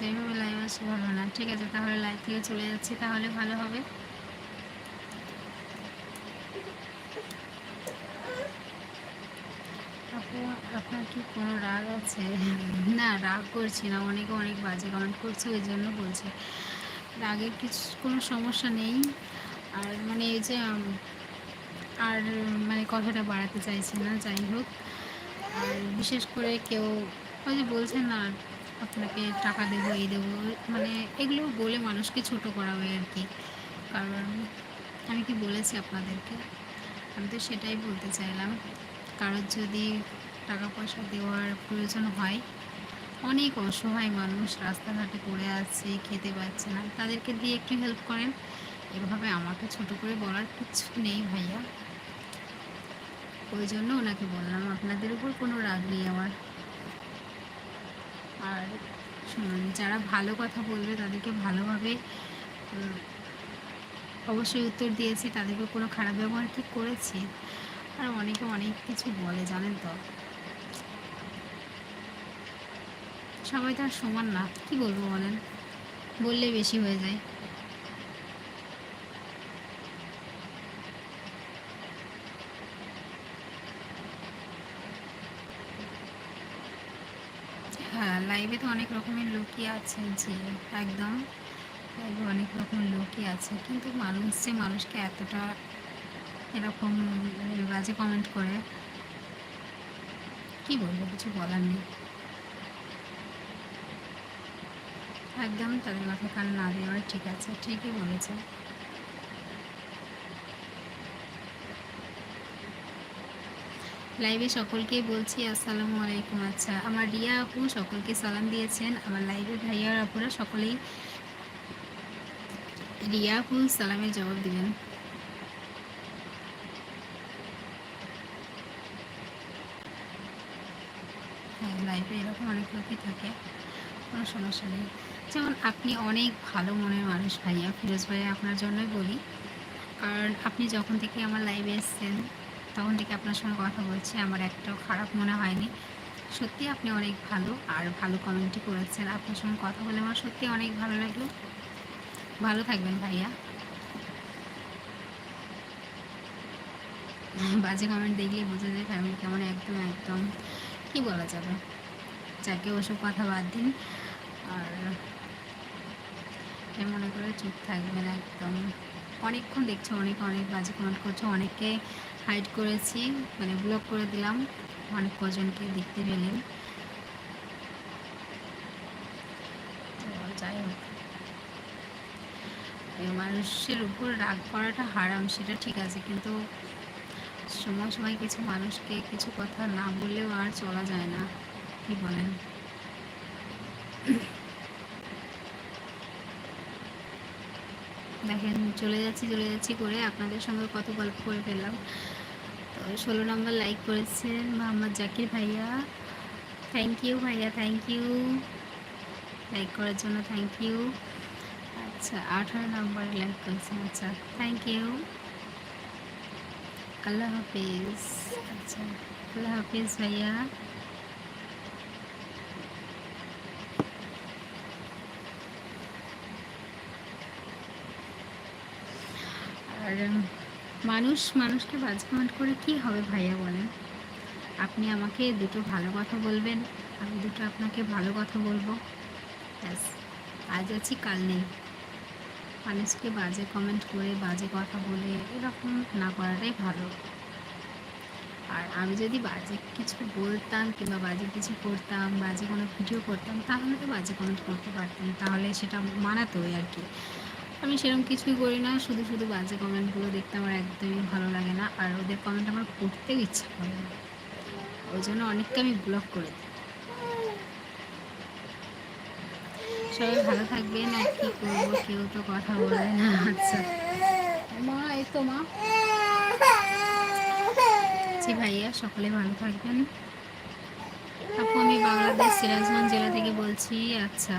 আচ্ছা এইভাবে লাইভ আসে ভালো না। ঠিক আছে, তাহলে লাইভ থেকে চলে যাচ্ছি, তাহলে ভালো হবে। আপনার কি কোনো রাগ আছে? না, রাগ করছি না, অনেকে অনেক বাজে কমেন্ট করছে, ওই জন্য বলছে। রাগের কিছু, কোনো সমস্যা নেই। আর মানে এই যে আর মানে কথাটা বাড়াতে চাইছি না, যাই হোক। আর বিশেষ করে কেউ, ওই যে বলছেন না আপনাকে টাকা দেবো, এই দেবো মানে এগুলো বলে মানুষকে ছোট করা হয় আর কি। কারণ আমি কি বলেছি আপনাদেরকে? আমি তো সেটাই বলতে চাইলাম। কারোর যদি টাকা পয়সা দেওয়ার প্রয়োজন হয়, অনেক অসহায় মানুষ রাস্তাঘাটে পড়ে আছে, খেতে পাচ্ছে না, তাদেরকে দিয়ে একটু হেল্প করেন। এভাবে আমাকে ছোট করে বলার কিছু নেই ভাইয়া। ওই জন্য ওনাকে বললাম, আপনাদের উপর কোনো রাগ নেই আমার। আর যারা ভালো কথা বলবে তাদেরকে ভালোভাবে অবশ্যই উত্তর দিয়েছি, তাদেরকে কোনো খারাপ ব্যবহার ঠিক করেছি? আর অনেকে অনেক কিছু বলে, জানেন তো? সবাই তো আর সমান না, কি বলব বলেন? বললে বেশি হয়ে যায়। হ্যাঁ লাইভে তো অনেক রকমের লোকই আছে যে একদম। লাইভে অনেক রকমের লোকই আছে। কিন্তু মানুষ, যে মানুষকে এতটা এরকম বাজে কমেন্ট করে, কি বলব, কিছু বলার নেই। একদম তাদের মাথা কান না দেওয়ার ঠিক আছে, ঠিকই বলেছে লাইভে সকলকেই বলছি, আসসালামু আলাইকুম। আচ্ছা আমার রিয়া আপু সকলকে সালাম দিয়েছেন। আমার লাইভে ভাইয়ার আপুরা সকলেই রিয়া আপু সালামের জবাব দিবেন। হ্যাঁ লাইভে এরকম অনেক লোকই থাকে, কোনো সমস্যা নেই। যেমন আপনি অনেক ভালো মনের মানুষ ভাইয়া, ফিরোজ ভাইয়া, আপনার জন্যই বলি। কারণ আপনি যখন থেকে আমার লাইভে এসছেন তখন থেকে আপনার সঙ্গে কথা বলছি, আমার একটাও খারাপ মনে হয়নি। সত্যি আপনি অনেক ভালো আর ভালো কমেন্টই করেছেন। আপনার সঙ্গে কথা বলে আমার সত্যি অনেক ভালো লাগল। ভালো থাকবেন ভাইয়া। বাজে কমেন্ট দেখলে বোঝা যায় ফ্যামিলি কেমন, একদম একদম। কি বলা যাবে? যাকে ওসব কথা বাদ দিন। আর মনে করে চুপ থাকবেন একদম। অনেকক্ষণ দেখছ, অনেক অনেক বাজে কমেন্ট করছ, অনেককে হাইড করেছি মানে ব্লক করে দিলাম। অনেক কজনকে দেখতে পেলেন। যাই হোক। মানুষের উপর রাগ করাটা হারাম সেটা ঠিক আছে কিন্তু সময় সময় কিছু মানুষকে কিছু কথা না বললেও আর চলা যায় না। কি বলেন? দেখেন, চলে যাচ্ছি চলে যাচ্ছি করে আপনাদের সঙ্গে কত গল্প করে ফেললাম। তো ষোলো নম্বর লাইক করেছেন মোহাম্মদ জাকির ভাইয়া। থ্যাংক ইউ ভাইয়া থ্যাংক ইউ লাইক করার জন্য থ্যাংক ইউ আচ্ছা আঠারো নম্বর লাইক করেছেন আচ্ছা থ্যাংক ইউ আল্লাহ হাফিজ। আচ্ছা আল্লাহ হাফিজ ভাইয়া। আর মানুষ মানুষকে বাজ কমেন্ট করে কি হবে ভাইয়া বলেন? আপনি আমাকে দুটো ভালো কথা বলবেন, আমি দুটো আপনাকে ভালো কথা বলব। ব্যাস, আজ আছি, কাল নেই। মানুষকে বাজে কমেন্ট করে, বাজে কথা বলে, এরকম না করাটাই ভালো। আর আমি যদি বাজে কিছু বলতাম কিংবা বাজে কিছু করতাম, বাজে কোনো ভিডিও করতাম, তাহলে তো বাজে কমেন্ট করতে পারতাম। তাহলে সেটা মানাতোই আর কি। আমি সেরকম কিছুই করি না, শুধু শুধু বাজে কমেন্টগুলো দেখতে আমার একদমই ভালো লাগে না, আর ওদের কমেন্ট আমার পড়তেও ইচ্ছা করে না। ওই জন্য অনেককে আমি ব্লক করে দিই। সবাই ভালো থাকবেন, আর কি করব, কেউ তো কথা বলে না আচ্ছা। মা, এই তো মা। জি ভাইয়া, সকলে ভালো থাকবেন। আপু, আমি বাংলাদেশ সিরাজগঞ্জ জেলা থেকে বলছি আচ্ছা।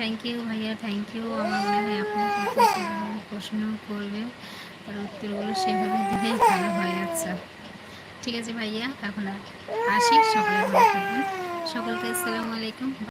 থ্যাংক ইউ ভাইয়া থ্যাংক ইউ আমার মনে হয় আপনি প্রশ্ন করবে তার উত্তরগুলো সেভাবে দিলেই ভালো হয় আচ্ছা ঠিক আছে ভাইয়া, এখন আসি, সকালে ভালো থাকবেন। সকলকে আসসালামু আলাইকুম।